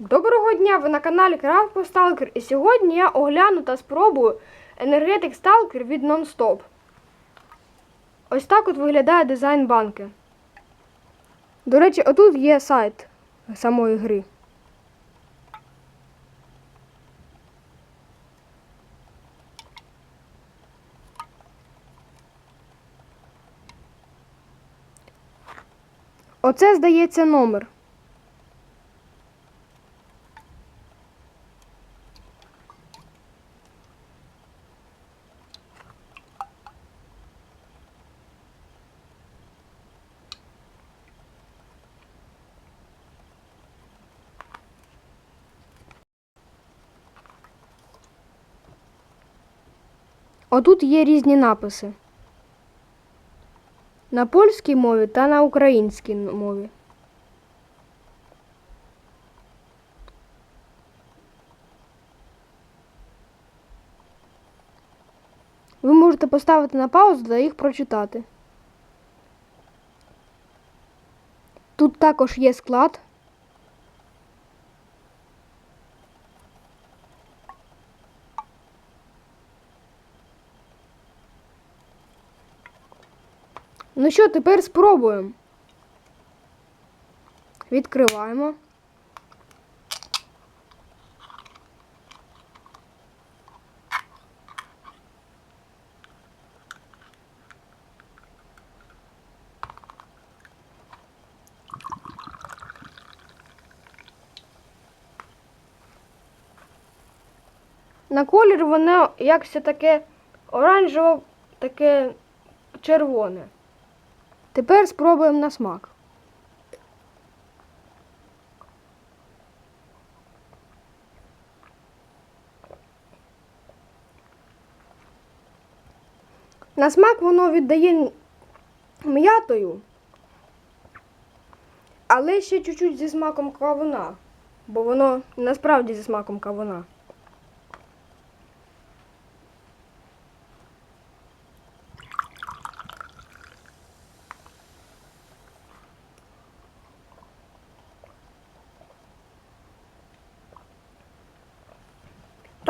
Доброго дня! Ви на каналі Крафт Сталкер і сьогодні я огляну та спробую енергетик Сталкер від Non-Stop. Ось так от виглядає дизайн банки. До речі, отут є сайт самої гри. Оце, здається, номер. Отут є різні написи. На польській мові та на українській мові. Ви можете поставити на паузу та їх прочитати. Тут також є склад. Ну що, тепер спробуємо. Відкриваємо. На колір воно якось таке оранжево, таке червоне. Тепер спробуємо на смак. На смак воно віддає м'ятою, але ще чуть-чуть зі смаком кавуна, бо воно насправді зі смаком кавуна.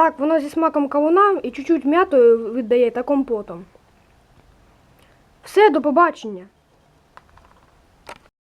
Так, воно зі смаком кавуна і чуть-чуть м'ятою віддає та компотом. Все, до побачення.